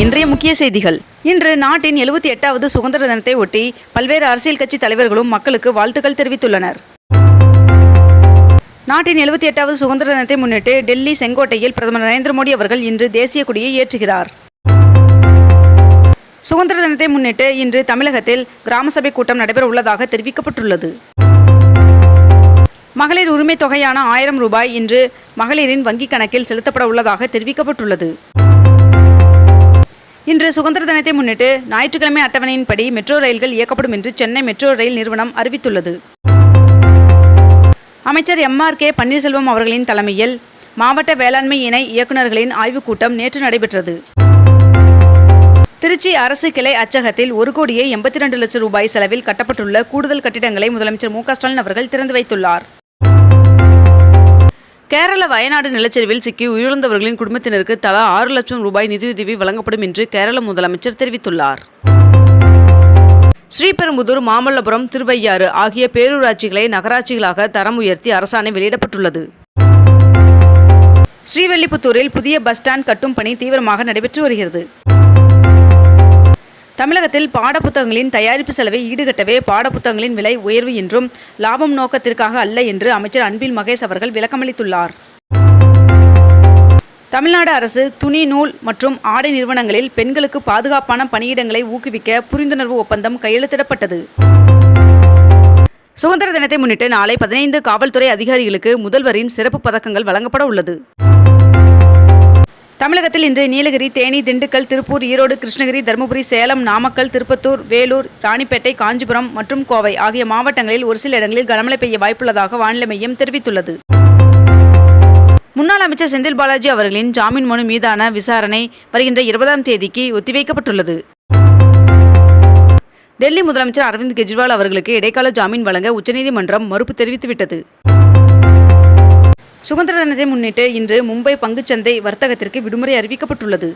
இன்றைய முக்கிய செய்திகள். இன்று நாட்டின் எழுபத்தி எட்டாவது சுதந்திர தினத்தை ஒட்டி பல்வேறு அரசியல் கட்சி தலைவர்களும் மக்களுக்கு வாழ்த்துக்கள் தெரிவித்துள்ளனர். நாட்டின் எழுபத்தி எட்டாவது சுதந்திர தினத்தை முன்னிட்டு டெல்லி செங்கோட்டையில் பிரதமர் நரேந்திர மோடி அவர்கள் இன்று தேசிய கொடியை ஏற்றுகிறார். சுதந்திர தினத்தை முன்னிட்டு இன்று தமிழகத்தில் கிராம சபை கூட்டம் நடைபெற உள்ளதாக தெரிவிக்கப்பட்டுள்ளது. மகளிர் உரிமை தொகையான ஆயிரம் ரூபாய் இன்று மகளிரின் வங்கிக் கணக்கில் செலுத்தப்பட உள்ளதாக தெரிவிக்கப்பட்டுள்ளது. இன்று சுதந்திர தினத்தை முன்னிட்டு ஞாயிற்றுக்கிழமை அட்டவணையின்படி மெட்ரோ ரயில்கள் இயக்கப்படும் என்று சென்னை மெட்ரோ ரயில் நிறுவனம் அறிவித்துள்ளது. அமைச்சர் எம்ஆர் கே பன்னீர்செல்வம் அவர்களின் தலைமையில் மாவட்ட வேளாண்மை இணை இயக்குநர்களின் ஆய்வுக் கூட்டம் நேற்று நடைபெற்றது. திருச்சி அரசு கிளை அச்சகத்தில் ஒரு கோடியே எண்பத்தி ரெண்டு லட்சம் ரூபாய் செலவில் கட்டப்பட்டுள்ள கூடுதல் கட்டிடங்களை முதலமைச்சர் மு க ஸ்டாலின் அவர்கள் திறந்து வைத்துள்ளார். கேரள வயநாடு நிலச்சரிவில் சிக்கி உயிரிழந்தவர்களின் குடும்பத்தினருக்கு தலா ஆறு லட்சம் ரூபாய் நிதியுதவி வழங்கப்படும் என்று கேரள முதலமைச்சர் தெரிவித்துள்ளார். ஸ்ரீபெரும்புதூர் மாமல்லபுரம் திருவையாறு ஆகிய பேரூராட்சிகளை நகராட்சிகளாக தரம் உயர்த்தி அரசாணை வெளியிடப்பட்டுள்ளது. ஸ்ரீவல்லிபுத்தூரில் புதிய பஸ் ஸ்டாண்ட் கட்டும் பணி தீவிரமாக நடைபெற்று வருகிறது. தமிழகத்தில் பாடப்புத்தகங்களின் தயாரிப்பு செலவை ஈடுகட்டவே பாடப்புத்தகங்களின் விலை உயர்வு என்றும் லாபம் நோக்கத்திற்காக அல்ல என்று அமைச்சர் அன்பில் மகேஷ் அவர்கள் விளக்கமளித்துள்ளார். தமிழ்நாடு அரசு துணி நூல் மற்றும் ஆடை நிறுவனங்களில் பெண்களுக்கு பாதுகாப்பான பணியிடங்களை ஊக்குவிக்க புரிந்துணர்வு ஒப்பந்தம் கையெழுத்திடப்பட்டது. சுதந்திர தினத்தை முன்னிட்டு நாளை பதினைந்து காவல்துறை அதிகாரிகளுக்கு முதல்வரின் சிறப்பு பதக்கங்கள் வழங்கப்பட உள்ளது. தமிழகத்தில் இன்று நீலகிரி தேனி திண்டுக்கல் திருப்பூர் ஈரோடு கிருஷ்ணகிரி தருமபுரி சேலம் நாமக்கல் திருப்பத்தூர் வேலூர் ராணிப்பேட்டை காஞ்சிபுரம் மற்றும் கோவை ஆகிய மாவட்டங்களில் ஒரு சில இடங்களில் கனமழை பெய்ய வாய்ப்புள்ளதாக வானிலை மையம் தெரிவித்துள்ளது. முன்னாள் அமைச்சர் செந்தில் பாலாஜி அவர்களின் ஜாமீன் மனு மீதான விசாரணை வருகின்ற இருபதாம் தேதிக்கு ஒத்திவைக்கப்பட்டுள்ளது. டெல்லி முதலமைச்சர் அரவிந்த் கெஜ்ரிவால் அவர்களுக்கு இடைக்கால ஜாமீன் வழங்க உச்சநீதிமன்றம் மறுப்பு தெரிவித்துவிட்டது. சுதந்திர தினத்தை முன்னிட்டு இன்று மும்பை பங்குச்சந்தை வர்த்தகத்திற்கு விடுமுறை அறிவிக்கப்பட்டுள்ளது.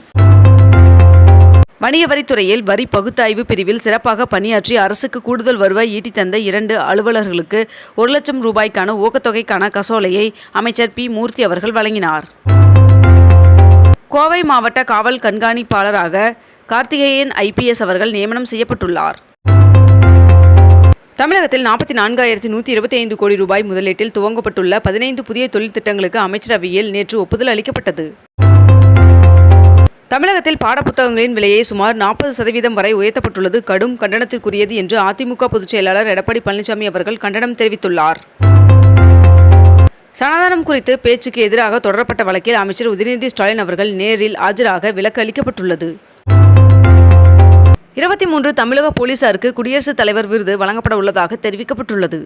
வணிக வரித்துறையில் வரி பகுத்தாய்வு பிரிவில் சிறப்பாக பணியாற்றி அரசுக்கு கூடுதல் வருவாய் ஈட்டித்தந்த இரண்டு அலுவலர்களுக்கு ஒரு லட்சம் ரூபாய்க்கான ஊக்கத்தொகைக்கான கசோலையை அமைச்சர் பி. மூர்த்தி அவர்கள் வழங்கினார். கோவை மாவட்ட காவல் கண்காணிப்பாளராக கார்த்திகேயன் ஐபிஎஸ் அவர்கள் நியமனம் செய்யப்பட்டுள்ளார். தமிழகத்தில் நாற்பத்தி நான்காயிரத்தி நூற்றி இருபத்தி ஐந்து கோடி ரூபாய் முதலீட்டில் துவங்கப்பட்டுள்ள பதினைந்து புதிய தொழில் திட்டங்களுக்கு அமைச்சரவையில் நேற்று ஒப்புதல் அளிக்கப்பட்டது. தமிழகத்தில் பாடப்புத்தகங்களின் விலையை சுமார் நாற்பது சதவீதம் வரை உயர்த்தப்பட்டுள்ளது. கடும் கண்டனத்திற்குரியது என்று அதிமுக பொதுச் செயலாளர் எடப்பாடி பழனிசாமி அவர்கள் கண்டனம் தெரிவித்துள்ளார். சனாதனம் குறித்து பேச்சுக்கு எதிராக தொடரப்பட்ட வழக்கில் அமைச்சர் உதயநிதி ஸ்டாலின் அவர்கள் நேரில் ஆஜராக விலக்கு அளிக்கப்பட்டுள்ளது. இருபத்தி மூன்று தமிழக போலீசாருக்கு குடியரசுத் தலைவர் விருது வழங்கப்பட உள்ளதாக தெரிவிக்கப்பட்டுள்ளது.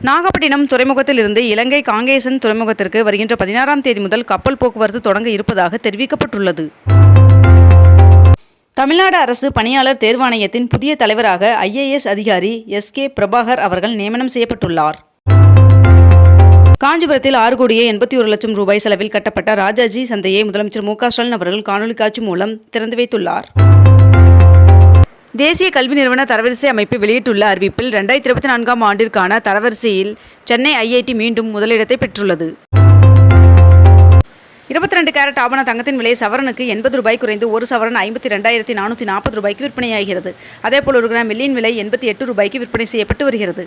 நாகப்பட்டினம் துறைமுகத்தில் இருந்து இலங்கை காங்கேசன் துறைமுகத்திற்கு வருகின்ற பதினாறாம் தேதி முதல் கப்பல் போக்குவரத்து தொடங்க இருப்பதாக தெரிவிக்கப்பட்டுள்ளது. தமிழ்நாடு அரசு பணியாளர் தேர்வாணையத்தின் புதிய தலைவராக ஐஏஎஸ் அதிகாரி எஸ் கே பிரபாகர் அவர்கள் நியமனம் செய்யப்பட்டுள்ளார். காஞ்சிபுரத்தில் ஆறு கோடியே எண்பத்தி ஒரு லட்சம் ரூபாய் செலவில் கட்டப்பட்ட ராஜாஜி சந்தையை முதலமைச்சர் மு க ஸ்டாலின் அவர்கள் காணொலி காட்சி மூலம் திறந்து வைத்துள்ளார். தேசிய கல்வி நிறுவன தரவரிசை அமைப்பு வெளியிட்டுள்ள அறிவிப்பில் ரெண்டாயிரத்தி இருபத்தி நான்காம் ஆண்டிற்கான தரவரிசையில் சென்னை ஐஐடி மீண்டும் முதலிடத்தை பெற்றுள்ளது. இருபத்தி ரெண்டு கேரட் ஆபண தங்கத்தின் விலை சவரனுக்கு எண்பது ரூபாய் குறைந்து ஒரு சவரன் ஐம்பத்தி ரெண்டாயிரத்தி நானூற்றி நாற்பது ரூபாய்க்கு விற்பனையாகிறது. அதேபோல் ஒரு கிராம் வெள்ளியின் விலை எண்பத்தி எட்டு ரூபாய்க்கு விற்பனை செய்யப்பட்டு வருகிறது.